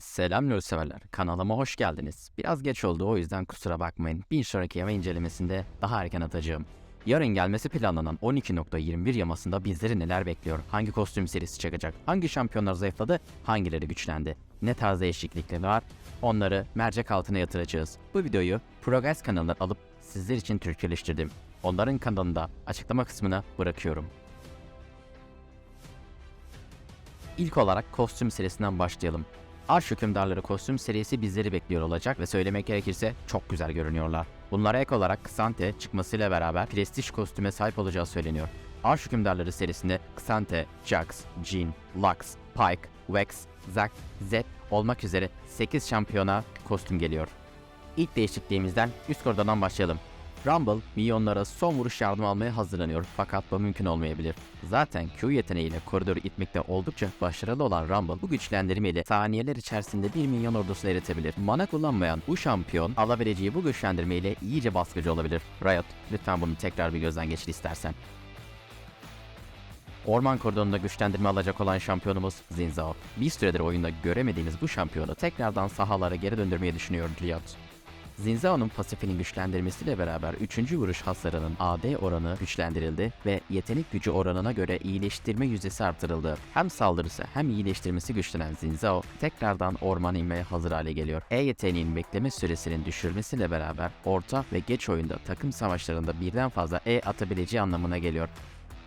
Selam LoL severler. Kanalıma hoş geldiniz. Biraz geç oldu o yüzden kusura bakmayın. Bir sonraki yama incelemesinde daha erken atacağım. Yarın gelmesi planlanan 12.21 yamasında bizleri neler bekliyor? Hangi kostüm serisi çıkacak? Hangi şampiyonlar zayıfladı? Hangileri güçlendi? Ne tarz değişiklikler var? Onları mercek altına yatıracağız. Bu videoyu Progress kanalından alıp sizler için Türkçeleştirdim. Onların kanalında açıklama kısmına bırakıyorum. İlk olarak kostüm serisinden başlayalım. Arş hükümdarları kostüm serisi bizleri bekliyor olacak ve söylemek gerekirse çok güzel görünüyorlar. Bunlara ek olarak Xante çıkmasıyla beraber prestij kostüme sahip olacağı söyleniyor. Arş hükümdarları serisinde Xante, Jax, Jhin, Lux, Pyke, Vex, Zac, Zed olmak üzere 8 şampiyona kostüm geliyor. İlk değişikliğimizden üst koridordan başlayalım. Rumble, milyonlara son vuruş yardım almaya hazırlanıyor fakat bu mümkün olmayabilir. Zaten Q yeteneğiyle koridoru itmekte oldukça başarılı olan Rumble bu güçlendirmeyle saniyeler içerisinde 1 milyon ordusunu eritebilir. Mana kullanmayan bu şampiyon alabileceği bu güçlendirmeyle iyice baskıcı olabilir. Riot lütfen bunu tekrar bir gözden geçir istersen. Orman koridorunda güçlendirme alacak olan şampiyonumuz Zinzao. Bir süredir oyunda göremediğimiz bu şampiyonu tekrardan sahalara geri döndürmeyi düşünüyor Riot. Zinzao'nun pasifinin güçlendirmesiyle beraber 3. vuruş hasarının AD oranı güçlendirildi ve yetenek gücü oranına göre iyileştirme yüzdesi artırıldı. Hem saldırısı hem iyileştirmesi güçlenen Zinzao tekrardan ormana inmeye hazır hale geliyor. E yeteneğinin bekleme süresinin düşürmesiyle beraber orta ve geç oyunda takım savaşlarında birden fazla E atabileceği anlamına geliyor.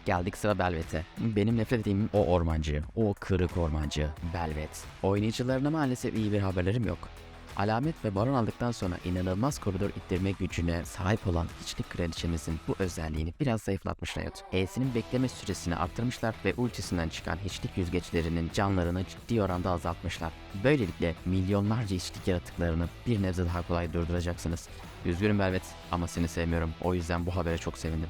Geldik sıra Belvet'e. Benim nefret ettiğim o ormancı, o kırık ormancı, Belvet. Oynayıcılarına maalesef iyi bir haberlerim yok. Alamet ve baron aldıktan sonra inanılmaz koridor ittirme gücüne sahip olan hiçlik kraliçemizin bu özelliğini biraz zayıflatmış Riot. E'sinin bekleme süresini arttırmışlar ve ultisinden çıkan hiçlik yüzgeçlerinin canlarını ciddi oranda azaltmışlar. Böylelikle milyonlarca hiçlik yaratıklarını bir nebze daha kolay durduracaksınız. Üzgünüm Velvet ama seni sevmiyorum. O yüzden bu habere çok sevindim.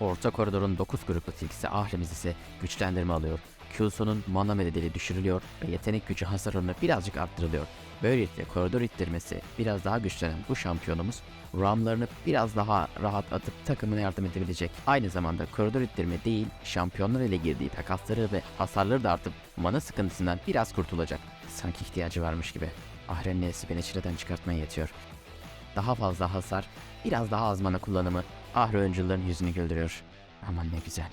Orta koridorun 9 gruplu tilkisi Ahremiz ise güçlendirme alıyor. Q'sunun mana mededeli düşürülüyor ve yetenek gücü hasarını birazcık arttırılıyor. Böylelikle koridor ittirmesi biraz daha güçlenen bu şampiyonumuz Ramlarını biraz daha rahat atıp takımına yardım edebilecek. Aynı zamanda koridor ittirme değil, şampiyonlar ile girdiği takasları ve hasarları da artıp mana sıkıntısından biraz kurtulacak. Sanki ihtiyacı varmış gibi. Ahren'in N'si beni çileden çıkartmaya yetiyor. Daha fazla hasar, biraz daha az mana kullanımı Ahre oyuncuların yüzünü güldürüyor. Aman ne güzel.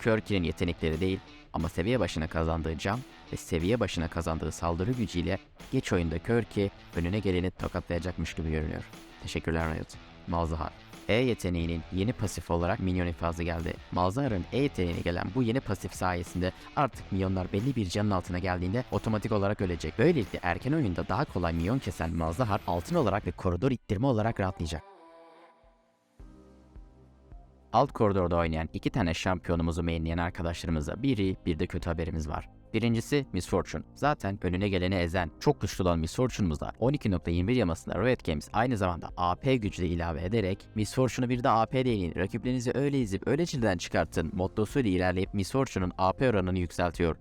Körki'nin yetenekleri değil ama seviye başına kazandığı can ve seviye başına kazandığı saldırı gücüyle geç oyunda Körki önüne geleni tokatlayacakmış gibi görünüyor. Teşekkürler Riot. Malzahar. E yeteneğinin yeni pasif olarak minyon infazı geldi. Malzahar'ın E yeteneğine gelen bu yeni pasif sayesinde artık milyonlar belli bir canın altına geldiğinde otomatik olarak ölecek. Böylelikle erken oyunda daha kolay milyon kesen Malzahar altın olarak ve koridor ittirme olarak rahatlayacak. Alt koridorda oynayan iki tane şampiyonumuzu mainleyen arkadaşlarımıza biri bir de kötü haberimiz var. Birincisi Miss Fortune. Zaten önüne geleni ezen, çok güçlü olan Miss Fortune'umuzda 12.21 yamasında Riot Games aynı zamanda AP gücü de ilave ederek Miss Fortune'u bir de AP deneyin, rakiplerinizi öyle izip öyle çileden çıkartın mottosuyla ilerleyip Miss Fortune'un AP oranını yükseltiyor.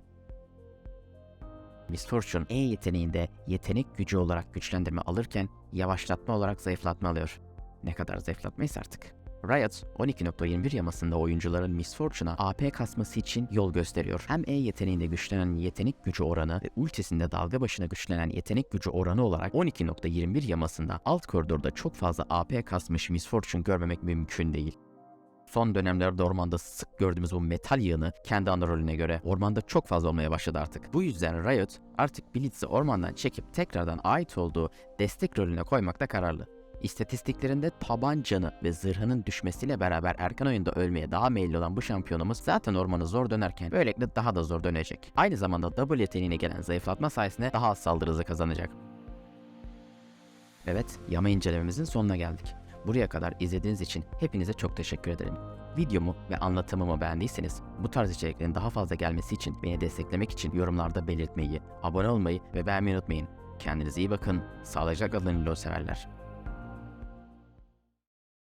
Miss Fortune E yeteneğinde yetenek gücü olarak güçlendirme alırken yavaşlatma olarak zayıflatma alıyor. Ne kadar zayıflatmayız artık. Riot 12.21 yamasında oyuncuların Miss Fortune'a AP kasması için yol gösteriyor. Hem E yeteneğinde güçlenen yetenek gücü oranı ve ultisinde dalga başına güçlenen yetenek gücü oranı olarak 12.21 yamasında alt koridorda çok fazla AP kasmış Miss Fortune görmemek mümkün değil. Son dönemlerde ormanda sık gördüğümüz bu metal yığını kendi ana rolüne göre ormanda çok fazla olmaya başladı artık. Bu yüzden Riot artık Blitz'i ormandan çekip tekrardan ait olduğu destek rolüne koymakta kararlı. İstatistiklerinde tabancanı ve zırhının düşmesiyle beraber erken oyunda ölmeye daha meyilli olan bu şampiyonumuz zaten ormanı zor dönerken böylelikle daha da zor dönecek. Aynı zamanda double yeteneğine gelen zayıflatma sayesinde daha az saldırı hızı kazanacak. Evet, yama incelememizin sonuna geldik. Buraya kadar izlediğiniz için hepinize çok teşekkür ederim. Videomu ve anlatımımı beğendiyseniz bu tarz içeriklerin daha fazla gelmesi için beni desteklemek için yorumlarda belirtmeyi, abone olmayı ve beğenmeyi unutmayın. Kendinize iyi bakın, sağlıcakla kalın severler.